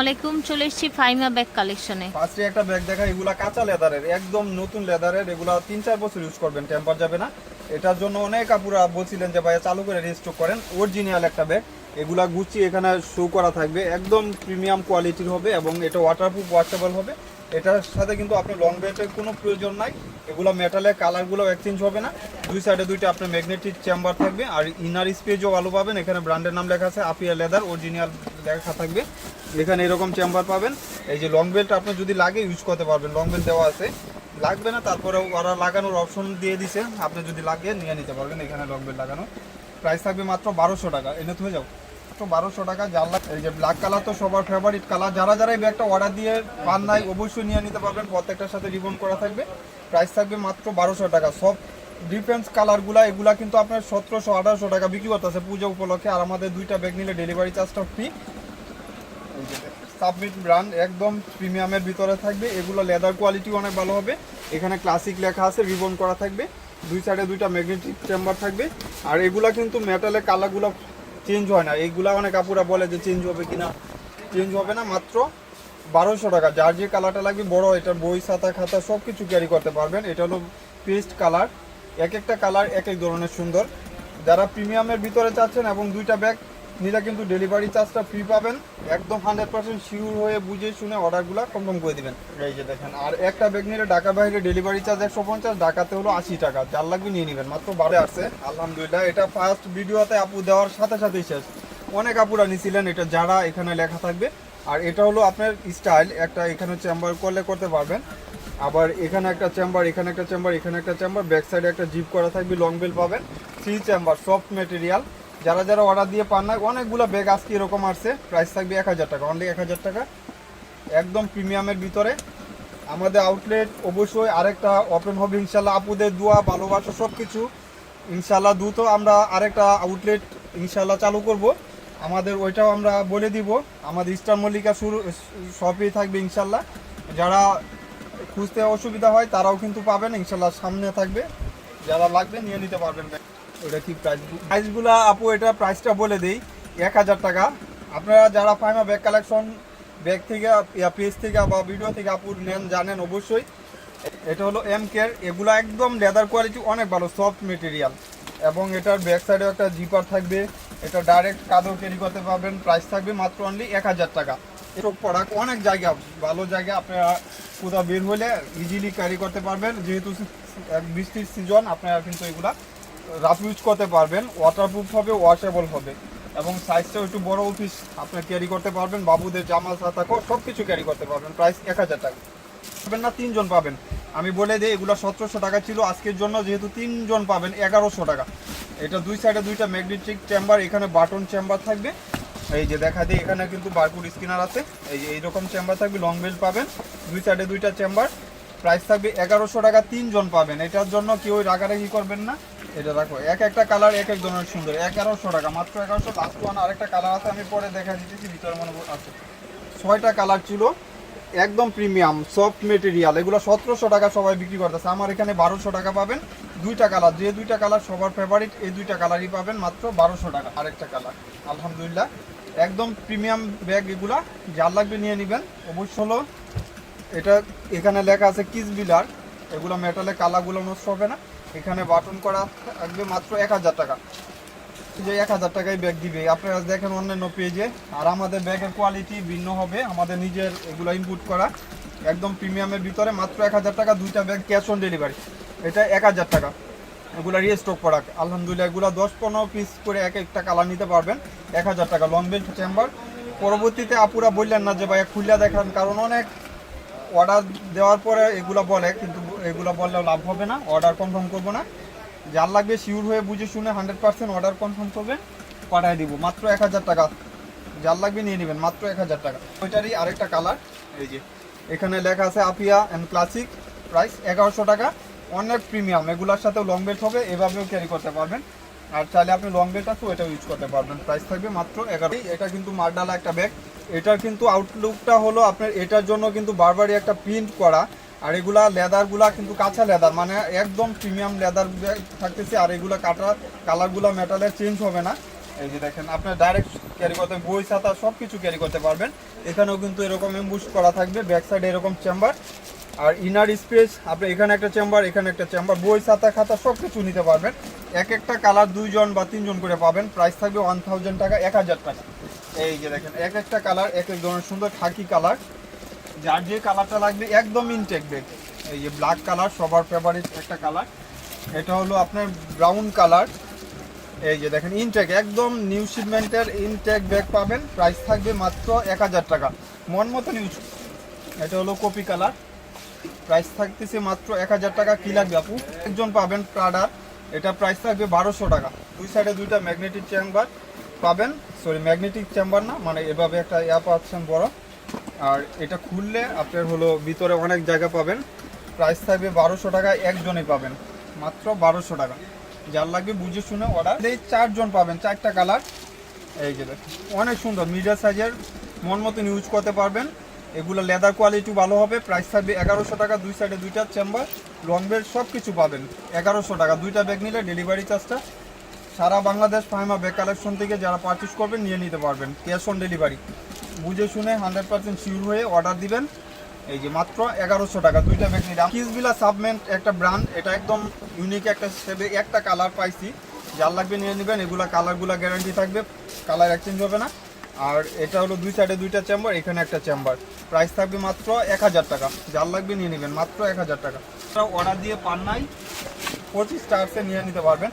আলাইকুম, চলে এসেছি ফাইমা ব্যাগ কালেকশনে। ফার্স্টে একটা ব্যাগ দেখা, এগুলা কাঁচা লেদারের, একদম নতুন লেদারের, এগুলা তিন চার বছর ইউজ করবেন টেম্পার যাবে না। এটার জন্য অনেক আপুরা বলছিলেন যে, ভাইয়া, চালু করে রেজিস্টার করেন। অরিজিনাল একটা ব্যাগ, এগুলা গুচি এখানে শো করা থাকবে, একদম প্রিমিয়াম কোয়ালিটির হবে এবং এটা ওয়াটারপ্রুফ ওয়াশেবল হবে। এটার সাথে কিন্তু আপনার লং বেল্টের কোনো প্রয়োজন নাই। এগুলো মেটালের কালারগুলো এক্সচেঞ্জ হবে না। দুই সাইডে দুইটা আপনার ম্যাগনেটিক চেম্বার থাকবে, আর ইনার স্পেজও ভালো পাবেন। এখানে ব্র্যান্ডের নাম লেখা আছে আপিয়া লেদার অরিজিনাল লেখা থাকবে। এখানে এরকম চেম্বার পাবেন। এই যে লং বেল্ট আপনি যদি লাগে ইউজ করতে পারবেন। লং বেল্ট দেওয়া আছে। লাগবে না, তারপরে ওরা লাগানোর অপশন দিয়ে দিছে। আপনি যদি লাগে নিয়ে নিতে পারবেন এখানে লং বেল্ট লাগানো। প্রাইস থাকবে মাত্র বারোশো টাকা। এনে হয়ে যাও। মাত্র বারোশো টাকা জানলা এই যে ব্ল্যাক কালার তো সবার ফেভারিট কালার যারা যারা এই ব্যাগটা অর্ডার দিয়ে পান নাই, অবশ্যই নিয়ে নিতে পারবেন। প্রত্যেকটার সাথে রিবন করা থাকবে। প্রাইস থাকবে মাত্র বারোশো টাকা। সব ডিফারেন্স কালারগুলা এগুলা কিন্তু আপনার সতেরোশো, আঠারোশো টাকা বিক্রি করতেছে পুজো উপলক্ষে। আর আমাদের দুইটা ব্যাগ নিলে ডেলিভারি চার্জটা ফ্রি সাবমিট ব্র্যান্ড একদম প্রিমিয়ামের ভিতরে থাকবে। এগুলো লেদার কোয়ালিটি অনেক ভালো হবে। এখানে ক্লাসিক লেখা আছে রিবন করা থাকবে। দুই সাইডে দুইটা ম্যাগনেটিক চেম্বার থাকবে। আর এগুলা কিন্তু মেটালের কালারগুলো চেঞ্জ হয় না। এইগুলা অনেক আপুরা বলে যে চেঞ্জ হবে কিনা। চেঞ্জ হবে না, মাত্র বারোশো টাকা। যার যে কালারটা লাগবে, বড়, এটা বই খাতা খাতা সব কিছু ক্যারি করতে পারবেন। এটা হলো পেস্ট কালার এক একটা কালার এক এক ধরনের সুন্দর। যারা প্রিমিয়ামের ভিতরে চাচ্ছেন এবং দুইটা ব্যাগ নিলে কিন্তু ডেলিভারি চার্জটা ফ্রি পাবেন। একদম হান্ড্রেড পার্সেন্ট শিওর হয়ে বুঝে শুনে অর্ডারগুলো কনফার্ম করে দিবেন। এই যে দেখেন, আর একটা ব্যাগ নিলে ঢাকা বাইরে ডেলিভারি চার্জ একশো পঞ্চাশ, ঢাকাতে হলো আশি টাকা। যার লাগবে নিয়ে নেবেন, মাত্র বারো আসছে। আলহামদুলিল্লাহ, এটা ফার্স্ট ভিডিওতে আপু দেওয়ার সাথে সাথেই শেষ। অনেক আপুরা নিছিলেন, এটা যারা এখানে লেখা থাকবে। আর এটা হলো আপনার স্টাইল একটা এখানে চেম্বার করলে করতে পারবেন। আবার এখানে একটা চেম্বার এখানে একটা চেম্বার এখানে একটা চেম্বার ব্যাক সাইডে একটা জিপ করা থাকবে লং বেল পাবেন। থ্রি চেম্বার সফট মেটেরিয়াল যারা যারা অর্ডার দিয়ে পান না, অনেকগুলো ব্যাগ আজকে এরকম আসছে। প্রাইস থাকবে এক হাজার টাকা অনলি এক হাজার টাকা। একদম প্রিমিয়ামের ভিতরে। আমাদের আউটলেট অবশ্যই আরেকটা ওপেন হবে ইনশাল্লাহ আপুদের দোয়া, ভালোবাসা সব কিছু ইনশাল্লাহ দ্রুত আমরা আরেকটা আউটলেট ইনশাল্লাহ চালু করব। আমাদের ওইটাও আমরা বলে দিব। আমাদের ইস্টার মল্লিকা শুরু শপেই থাকবে ইনশাল্লাহ যারা খুঁজতে অসুবিধা হয়, তারাও কিন্তু পাবেন ইনশাল্লাহ সামনে থাকবে। যারা লাগবে, নিয়ে নিতে পারবেন। ওটা কি প্রাইস প্রাইসগুলা আপু, এটা প্রাইসটা বলে দেই, এক হাজার টাকা। আপনারা যারা ফাইমা ব্যাগ কালেকশন ব্যাগ থেকে পেজ থেকে বা ভিডিও থেকে আপু নেন, জানেন অবশ্যই। এটা হলো এম কেয়ার এগুলো একদম লেদার কোয়ালিটি অনেক ভালো সফট মেটেরিয়াল এবং এটার ব্যাক সাইডেও একটা জিপার থাকবে, এটা ডাইরেক্ট কাঁধেও ক্যারি করতে পারবেন প্রাইস থাকবে মাত্র অনলি এক হাজার টাকা। এসব প্রোডাক্ট অনেক জায়গা, ভালো জায়গা, আপনারা কোথাও বের হলে ইজিলি ক্যারি করতে পারবেন। যেহেতু বৃষ্টির সিজন আপনারা কিন্তু এগুলা রাফ ইউজ করতে পারবেন ওয়াটারপ্রুফ হবে ওয়াশেবল হবে। এবং সাইজটাও একটু বড় অফিস আপনার ক্যারি করতে পারবেন, বাবুদের জামা, ছাতা সব কিছু ক্যারি করতে পারবেন প্রাইস এক হাজার টাকা। পাবেন না, তিনজন পাবেন। আমি বলে দিই, এগুলো সতেরোশো টাকা ছিল, আজকের জন্য যেহেতু তিনজন পাবেন, এগারোশো টাকা। এটা দুই সাইডে দুইটা ম্যাগনেটিক চেম্বার এখানে বাটন চেম্বার থাকবে। এই যে দেখা দিই, এখানে কিন্তু বারকুড স্ক্যানার আছে। এই যে এইরকম চেম্বার থাকবে লং বেল্ট পাবেন। দুই সাইডে দুইটা চেম্বার প্রাইস থাকবে এগারোশো টাকা তিনজন পাবেন। এটার জন্য কেউ রাগারাগি করবেন না। এটা দেখো, এক একটা কালার এক এক ধরনের সুন্দর, এগারোশো টাকা, মাত্র এগারোশো লাস্ট ওয়ান আরেকটা কালার আছে, আমি পরে দেখা দিতেছি, ভিতরে মনে আছে। ছয়টা কালার ছিল, একদম প্রিমিয়াম সফট মেটেরিয়াল এগুলো সতেরোশো টাকা সবাই বিক্রি করতেছে। আমার এখানে বারোশো টাকা পাবেন। দুইটা কালার যে দুইটা কালার সবার ফেভারিট এই দুইটা কালারই পাবেন, মাত্র বারোশো টাকা আরেকটা কালার আলহামদুলিল্লাহ, একদম প্রিমিয়াম ব্যাগ এগুলা, যার লাগবে নিয়ে নেবেন। অবশ্য হলো এটা এখানে লেখা আছে কিস বিলার। এগুলো মেটালে কালারগুলো নষ্ট হবে না। এখানে বাটন করা থাকবে মাত্র এক হাজার টাকা। যে এক হাজার টাকায় ব্যাগ দিবে। আপনারা দেখেন অন্যান্য পেজে আর আমাদের ব্যাগের কোয়ালিটি ভিন্ন হবে। আমাদের নিজের এগুলো ইনপুট করা। একদম প্রিমিয়ামের ভিতরে মাত্র এক হাজার টাকা, দুইটা ব্যাগ ক্যাশ অন ডেলিভারি এটা এক হাজার টাকা। এগুলো রিস্টক প্রোডাক্ট আলহামদুলিল্লাহ, এগুলো দশ পনেরো পিস করে এক একটা কালার নিতে পারবেন। এক হাজার টাকা। লং বেল্ট চেম্বার পরবর্তীতে আপুরা বললেন না যে ভাই খুললে দেখান, কারণ অনেক অর্ডার দেওয়ার পরে এগুলো বলে, কিন্তু এগুলো বললেও লাভ হবে না অর্ডার কনফার্ম করব না। যার লাগবে শিওর হয়ে বুঝে শুনে হান্ড্রেড পার্সেন্ট অর্ডার কনফার্ম করবেন পাঠিয়ে দিব। মাত্র এক হাজার টাকা। যার লাগবে নিয়ে নেবেন, মাত্র এক হাজার টাকা। ওইটারই আরেকটা কালার এই যে। এখানে লেখা আছে আপিয়া অ্যান্ড ক্লাসিক প্রাইস এগারোশো টাকা। অনেক প্রিমিয়াম এগুলোর সাথেও লং বেল্ট হবে, এভাবেও ক্যারি করতে পারবেন। আর চাইলে আপনি লং বেল্ট আছে, ওইটাও ইউজ করতে পারবেন। প্রাইস থাকবে মাত্র এগারো। এটা কিন্তু মারডালা একটা ব্যাগ এটার কিন্তু আউটলুকটা হলো আপনার, এটার জন্য কিন্তু বারবারই একটা প্রিন্ট করা। আর এগুলা লেদারগুলা কিন্তু কাঁচা লেদার মানে একদম প্রিমিয়াম লেদার থাকতেছে, আর এগুলা কাটা কালারগুলো মেটালের চেঞ্জ হবে না। এই যে দেখেন আপনার ডাইরেক্ট ক্যারি করতে, বই, ছাতা সব কিছু ক্যারি করতে পারবেন। এখানেও কিন্তু এরকম এমবুশ করা থাকবে ব্যাক সাইডে এরকম চেম্বার আর ইনার স্পেস আপনি এখানে একটা চেম্বার এখানে একটা চেম্বার বই, ছাতা, খাতা সব কিছু নিতে পারবেন। এক একটা কালার দুইজন বা তিনজন করে পাবেন। প্রাইস থাকবে ওয়ান থাউজেন্ড টাকা, এক হাজার টাকা। এই যে দেখেন, এক একটা কালার এক এক ধরনের সুন্দর খাকি কালার যার যে কালারটা লাগবে, একদম ইনটেক ব্যাগ এই যে ব্ল্যাক কালার সবার ফেভারিট একটা কালার এটা হলো আপনার ব্রাউন কালার এই যে দেখেন ইনটেক একদম নিউ শিপমেন্টের ইনটেক ব্যাগ পাবেন। প্রাইস থাকবে মাত্র এক হাজার টাকা। মন মতন ইউজ এটা হলো কপি কালার প্রাইস থাকতেছে মাত্র এক হাজার টাকা কি লাগবে আপু? একজন পাবেন প্রাডার এটা প্রাইস থাকবে বারোশো টাকা। দুই সাইডে দুইটা ম্যাগনেটিক চেম্বার পাবেন। সরি ম্যাগনেটিক চেম্বার না মানে এভাবে একটা ইয়া পাচ্ছেন বড়। আর এটা খুললে আপনার হলো ভিতরে অনেক জায়গা পাবেন। প্রাইস থাকবে বারোশো টাকা, একজনই পাবেন। মাত্র বারোশো টাকা। যার লাগবে বুঝে শুনে অর্ডার এই চারজন পাবেন, চারটা কালার এই যে অনেক সুন্দর মিডিয়াম সাইজের মন মতন ইউজ করতে পারবেন। এগুলো লেদার কোয়ালিটি ভালো হবে প্রাইস থাকবে এগারোশো টাকা, দুই সাইডে দুইটা চেম্বার লং বেল্ট সব কিছু পাবেন, এগারোশো টাকা। দুইটা ব্যাগ নিলে ডেলিভারি চার্জটা সারা বাংলাদেশ ফাইমা ব্যাগ কালেকশন থেকে যারা পারচেস করবেন নিয়ে নিতে পারবেন ক্যাশ অন ডেলিভারি বুঝে শুনে হান্ড্রেড পার্সেন্ট শিওর হয়ে অর্ডার দিবেন। এই যে মাত্র এগারোশো টাকা, দুইটা ব্যাগ নিলাম। কিসবিলা সাবমেন্ট একটা ব্র্যান্ড এটা একদম ইউনিক একটা হিসেবে একটা কালার পাইছি। যার লাগবে নিয়ে নেবেন, এগুলা কালারগুলো গ্যারান্টি থাকবে কালার এক্সচেঞ্জ হবে না। আর এটা হলো দুই সাইডে দুইটা চেম্বার এখানে একটা চেম্বার প্রাইস থাকবে মাত্র এক হাজার টাকা। যার লাগবে নিয়ে নেবেন মাত্র এক হাজার টাকা। অর্ডার দিয়ে পান নাই পঁচিশ স্টার্সে নিয়ে নিতে পারবেন।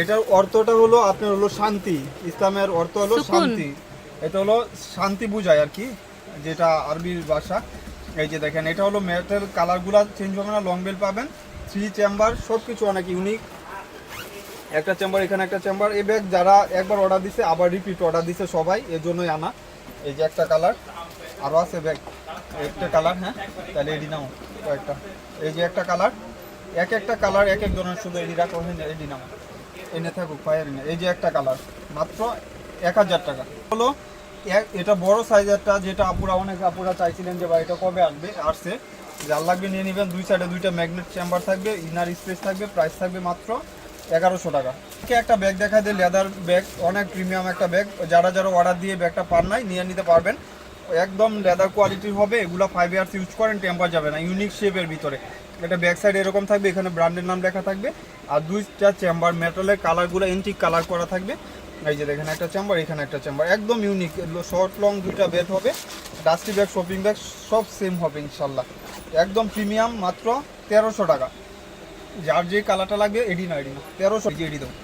এটার অর্থটা হলো আপনার হলো শান্তি। ইসলামের অর্থ হলো শান্তি। এটা হলো শান্তি বুঝায় আর কি যেটা আরবির ভাষা। এই যে দেখেন এটা হলো মেটেল কালারগুলো চেঞ্জ হবে না লং বেল পাবেন। থ্রি চেম্বার সব কিছু অনেক ইউনিক একটা চেম্বার, এখানে একটা চেম্বার। এই ব্যাগ যারা একবার অর্ডার দিছে, আবার রিপিট অর্ডার দিছে সবাই, এর জন্যই আনা। এই যে একটা কালার আরও আছে ব্যাগ একটা কালার হ্যাঁ? তাহলে এডি নাও, কয়েকটা। এই যে একটা কালার এক একটা কালার এক এক ধরনের, শুধু এডি রাখো এডি নাও। এনে থাকুক ফায়ার এনে। এই যে একটা কালার মাত্র এক হাজার টাকা। হলো এটা বড় সাইজেরটা, যেটা আপুরা অনেক আপুরা চাইছিলেন যে, ভাই, এটা কবে আসবে? আসছে। যার লাগবে নিয়ে নেবেন, দুই সাইডে দুইটা ম্যাগনেট চেম্বার থাকবে ইনার স্পেস থাকবে প্রাইস থাকবে মাত্র এগারোশো টাকা। একটা ব্যাগ দেখা দেয় লেদার ব্যাগ অনেক প্রিমিয়াম একটা ব্যাগ যারা যারা অর্ডার দিয়ে ব্যাগটা পান নাই, নিয়ে নিতে পারবেন। একদম লেদার কোয়ালিটির হবে, এগুলো ফাইভ ইয়ার্স ইউজ করেন টেম্পার যাবে না ইউনিক শেপের ভিতরে। এটা ব্যাক সাইড এরকম থাকবে, এখানে ব্র্যান্ডের নাম লেখা থাকবে। আর দুইটা চেম্বার মেটালের কালারগুলো এন্টিক কালার করা থাকবে। এই যে দেখেন একটা চেম্বার এখানে একটা চেম্বার একদম ইউনিক শর্ট লং দুইটা বেড হবে। ডাস্টি ব্যাগ শপিং ব্যাগ সব সেম হবে, ইনশাল্লাহ। একদম প্রিমিয়াম মাত্র তেরোশো টাকা। যার যে কালারটা লাগবে এডি না এডি না। তেরোশো এডি দেবো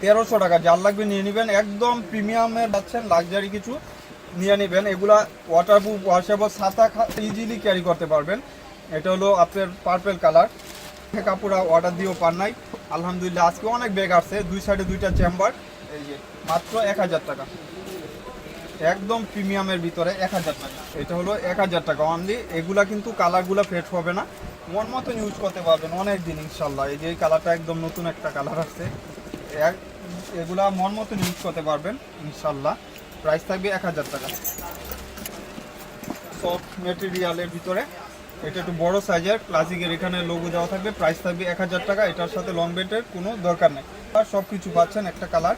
তেরোশো টাকা, যার লাগবে নিয়ে নেবেন। একদম প্রিমিয়ামের পাচ্ছেন লাক্সারি কিছু নিয়ে নেবেন। এগুলা ওয়াটারপ্রুফ ওয়াশেবল ছাতা ইজিলি ক্যারি করতে পারবেন। এটা হলো আপনার পার্পেল কালার কাপড়া অর্ডার দিয়েও পান নাই। আলহামদুলিল্লাহ, আজকে অনেক ব্যাগ আসছে। দুই সাইডে দুইটা চেম্বার এই যে, মাত্র এক হাজার টাকা। একদম প্রিমিয়ামের ভিতরে এক হাজার টাকা। এটা হলো এক হাজার টাকা অনলি এগুলা কিন্তু কালারগুলো ফেট হবে না। মন মতন ইউজ করতে পারবেন অনেক দিন ইনশাল্লাহ। এই যে কালারটা একদম নতুন একটা কালার এক- এগুলা মন মতন ইউজ করতে পারবেন, ইনশাল্লাহ। প্রাইস থাকবে এক হাজার টাকা। সফট মেটেরিয়ালের ভিতরে, এটা একটু বড় সাইজের ক্লাসিকের এখানে লোগো দেওয়া থাকবে। প্রাইস থাকবে এক হাজার টাকা, এটার সাথে লং বেটের কোনো দরকার নেই। আর সব কিছু পাচ্ছেন একটা কালার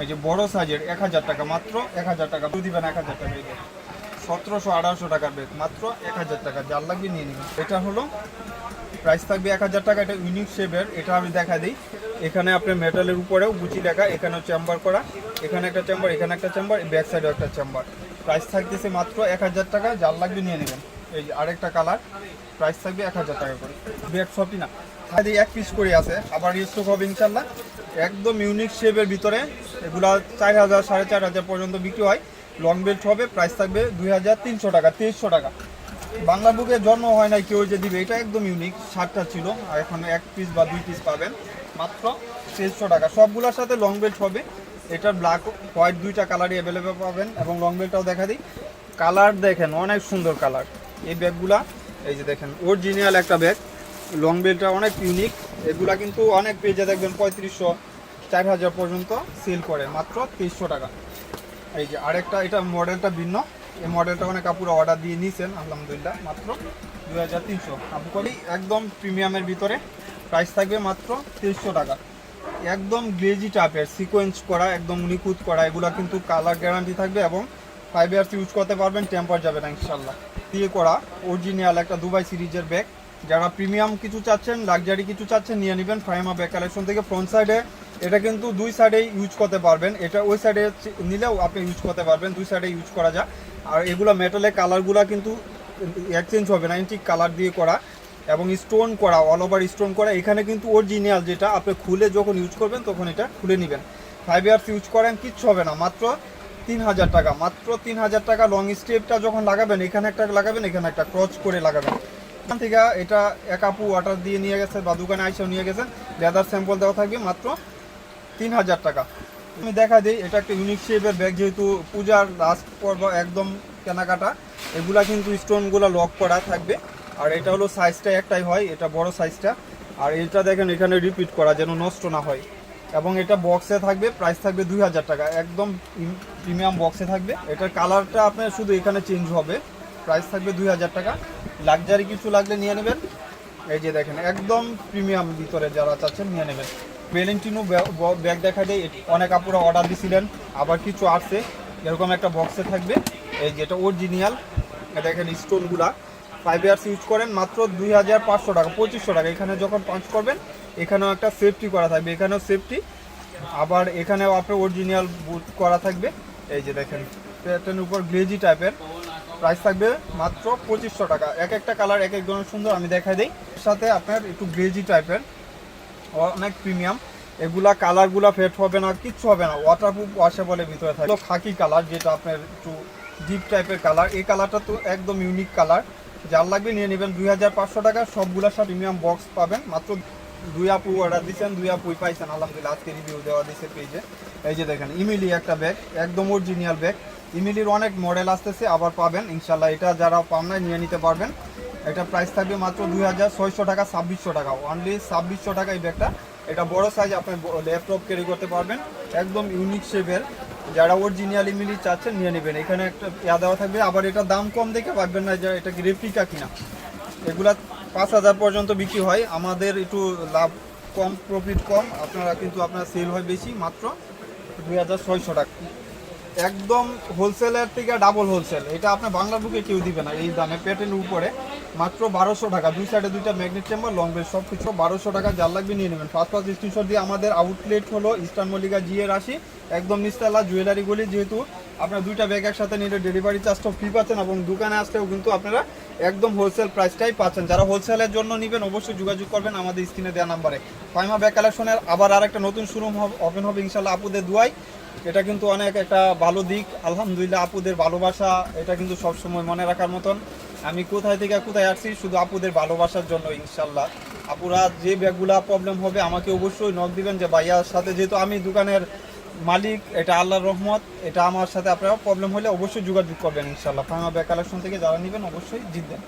এই যে বড় সাইজের এক হাজার টাকা, মাত্র এক হাজার টাকা। দিবেন এক হাজার টাকা। সতেরোশো আঠারোশো টাকার বেগ মাত্র এক হাজার টাকা। যার লাগবে নিয়ে নেবেন। এটা হলো প্রাইস থাকবে এক হাজার টাকা, এটা ইউনিক শেপের এটা আমি দেখা দিই। এখানে আপনার মেটালের উপরেও গুচি লেখা এখানেও চেম্বার করা। এখানে একটা চেম্বার এখানে একটা চেম্বার ব্যাক সাইডেও একটা চেম্বার প্রাইস থাকতেছে মাত্র এক হাজার টাকা, যার লাগবে নিয়ে নেবেন। এই আরেকটা কালার প্রাইস থাকবে এক হাজার টাকা করে। ব্যাগ শপই না খালি এক পিস করে আছে, আবার স্টক হবে ইনশাল্লাহ একদম ইউনিক শেপের ভিতরে, এগুলা চার হাজার, সাড়ে চার হাজার পর্যন্ত বিক্রি হয়। লং বেল্ট হবে প্রাইস থাকবে দুই হাজার তিনশো টাকা, তেইশশো টাকা। বাংলা বুকে জন্ম হয় নাই, কেউ যে দিবে, এটা একদম ইউনিক শার্টটা ছিল, আর এখন এক পিস বা দুই পিস পাবেন, মাত্র তেইশশো টাকা। সবগুলোর সাথে লং বেল্ট হবে এটা ব্ল্যাক হোয়াইট দুইটা কালারই অ্যাভেলেবেল পাবেন, এবং লং বেল্টটাও দেখা দিই। কালার দেখেন, অনেক সুন্দর কালার এই ব্যাগগুলা এই যে দেখেন অরিজিনাল একটা ব্যাগ লং বেল্টটা অনেক ইউনিক এগুলা কিন্তু অনেক পেজে দেখবেন পঁয়ত্রিশশো, চার হাজার পর্যন্ত সেল করে, মাত্র তেইশশো টাকা। এই যে আরেকটা, এটা মডেলটা ভিন্ন। এই মডেলটা অনেক কাপড় অর্ডার দিয়ে নিয়েছেন আলহামদুলিল্লাহ, মাত্র দুই হাজার তিনশো। আপনি একদম প্রিমিয়ামের ভিতরে। প্রাইস থাকবে মাত্র তেইশশো টাকা। একদম গ্লেজি টাইপের সিকোয়েন্স করা, একদম নিখুঁত করা, এগুলো কিন্তু কালার গ্যারান্টি থাকবে এবং ফাইভ ইয়ার্স ইউজ করতে পারবেন টেম্পার যাবে না ইনশাল্লাহ দিয়ে করা অরিজিনাল একটা দুবাই সিরিজের ব্যাগ যারা প্রিমিয়াম কিছু চাচ্ছেন লাক্সারি কিছু চাচ্ছেন, নিয়ে নেবেন ফাইমা ব্যাগ কালেকশন থেকে ফ্রন্ট সাইডে এটা কিন্তু দুই সাইডে ইউজ করতে পারবেন। এটা ওই সাইডে নিলেও আপনি ইউজ করতে পারবেন। দুই সাইডে ইউজ করা যায়। আর এগুলো মেটালের কালারগুলো কিন্তু এক্সচেঞ্জ হবে না। ঠিক কালার দিয়ে করা এবং স্টোন করা অল ওভার স্টোন করা। এখানে কিন্তু অরিজিনাল যেটা আপনি খুলে যখন ইউজ করবেন, তখন এটা খুলে নেবেন। ফাইভ ইয়ার্স ইউজ করেন, কিচ্ছু হবে না। মাত্র তিন হাজার টাকা। মাত্র তিন হাজার টাকা লং স্টেপটা যখন লাগাবেন, এখানে একটা লাগাবেন, এখানে একটা ক্রচ করে লাগাবেন। এখান থেকে এটা এক আপু ওয়াটার দিয়ে নিয়ে গেছে, বা দোকানে আইসেও নিয়ে গেছেন লেদার স্যাম্পল দেওয়া থাকবে মাত্র তিন হাজার টাকা। আমি দেখা দিই, এটা একটা ইউনিক শেপের ব্যাগ যেহেতু পূজার লাস্ট পর্ব একদম কেনাকাটা, এগুলা কিন্তু স্টোনগুলো লক করা থাকবে। আর এটা হলো সাইজটা একটাই হয়, এটা বড় সাইজটা আর এটা দেখেন, এখানে রিপিট করা, যেন নষ্ট না হয়। এবং এটা বক্সে থাকবে প্রাইস থাকবে দুই হাজার টাকা। একদম প্রিমিয়াম বক্সে থাকবে। এটার কালারটা আপনার শুধু এখানে চেঞ্জ হবে। প্রাইস থাকবে দুই হাজার টাকা। লাক্সারি কিছু লাগলে নিয়ে নেবেন। এই যে দেখেন, একদম প্রিমিয়াম ভিতরে যারা চাচ্ছেন নিয়ে নেবেন। ভ্যালেন্টিনো ব্যাগ দেখা দেয় অনেক আপুরা অর্ডার দিছিলেন, আবার কিছু আসছে। এরকম একটা বক্সে থাকবে। এই যেটা অরিজিনাল দেখেন স্টোনগুলা ফাইভ ইয়ার্স ইউজ করেন, মাত্র দুই হাজার পাঁচশো টাকা, পঁচিশশো টাকা। এখানে যখন পাঞ্চ করবেন, এখানেও একটা সেফটি করা থাকবে, এখানেও সেফটি আবার এখানেও আপনার অরিজিনাল বুট করা থাকবে। এই যে দেখেন প্যাটার্নের উপর গ্লেজি টাইপের প্রাইস থাকবে মাত্র পঁচিশশো টাকা। এক একটা কালার এক এক ধরনের সুন্দর আমি দেখাই দিই। সাথে আপনার একটু গ্রেজি টাইপের অনেক প্রিমিয়াম এগুলা কালারগুলা ফেট হবে না, কিচ্ছু হবে না। ওয়াটারপ্রুফ ওয়াশেবলের ভিতরে থাকে। খাকি কালার যেটা আপনার একটু ডিপ টাইপের কালার এই কালারটা তো একদম ইউনিক কালার যার লাগবে নিয়ে নেবেন দুই হাজার পাঁচশো টাকা। সবগুলা সব প্রিমিয়াম বক্স পাবেন। মাত্র দুই আপু অর্ডার দিচ্ছেন দুই আপুই পাইছেন। আলহামদুলিল্লাহ, আজকে রিভিউ দেওয়া দিচ্ছে পেজে এই যে দেখেন, ইমিলি একটা ব্যাগ একদম অরিজিনাল ব্যাগ ইমিলির অনেক মডেল আসতেছে, আবার পাবেন। ইনশাল্লাহ এটা যারা পান নাই নিয়ে নিতে পারবেন। এটা প্রাইস থাকবে মাত্র দুই হাজার ছয়শো টাকা, ছাব্বিশশো টাকা। অনলি ছাব্বিশশো টাকা এই ব্যাগটা। এটা বড় সাইজ আপনি ল্যাপটপ ক্যারি করতে পারবেন। একদম ইউনিক শেপের যারা অরিজিনাল ইমিলি চাচ্ছেন নিয়ে নেবেন। এখানে একটা ইয়া দেওয়া থাকবে। আবার এটা দাম কম দেখে পারবেন না যে এটা কি রেপ্লিকা কিনা। এগুলা পাঁচ হাজার পর্যন্ত বিক্রি হয়। আমাদের একটু লাভ কম প্রফিট কম। আপনারা কিন্তু আপনার সেল হয় বেশি, মাত্র দুই হাজার ছয়শো টাকা। একদম হোলসেলের থেকে ডাবল হোলসেল এটা আপনার বাংলা বুকে কেউ দিবে না এই দামে পেটের উপরে। মাত্র বারোশো টাকা। দুই সাইডে দুইটা ম্যাগনেট চেম্বার লং বেস সব কিছু বারোশো টাকা। যার লাগবে নিয়ে নেবেন। ফার্স্ট ফার্স্ট স্ক্রিনশট দিয়ে আমাদের আউটলেট হলো ইস্টার্ন মল্লিকা জিএ রাশি একদম নিস্তালা জুয়েলারি গলি যেহেতু আপনার দুইটা ব্যাগ একসাথে নিলে ডেলিভারি চার্জটাও ফ্রি পাচ্ছেন এবং দোকানে আসলেও কিন্তু আপনারা একদম হোলসেল প্রাইসটাই পাচ্ছেন। যারা হোলসেলের জন্য নেবেন অবশ্যই যোগাযোগ করবেন আমাদের স্ক্রিনে দেওয়া নাম্বারে ফাইমা ব্যাগ কালেকশনের আবার আর একটা নতুন শোরুম ওপেন হবে ইনশাল্লাহ আপুদের দুয়াই এটা কিন্তু অনেক একটা ভালো দিক। আলহামদুলিল্লাহ আপুদের ভালোবাসা, এটা কিন্তু সবসময় মনে রাখার মতন। আমি কোথায় থেকে কোথায় আসছি, শুধু আপুদের ভালোবাসার জন্য ইনশাল্লাহ আপুরা যে ব্যাগগুলা প্রবলেম হবে, আমাকে অবশ্যই নক দিবেন যে ভাইয়ার সাথে যেহেতু আমি দোকানের মালিক, এটা আল্লাহর রহমত, এটা আমার সাথে আপনারা প্রবলেম হলে অবশ্যই যোগাযোগ করবেন ইনশাল্লাহ ফার্মা ব্যাগ কালেকশন থেকে যারা নেবেন, অবশ্যই জিতবেন।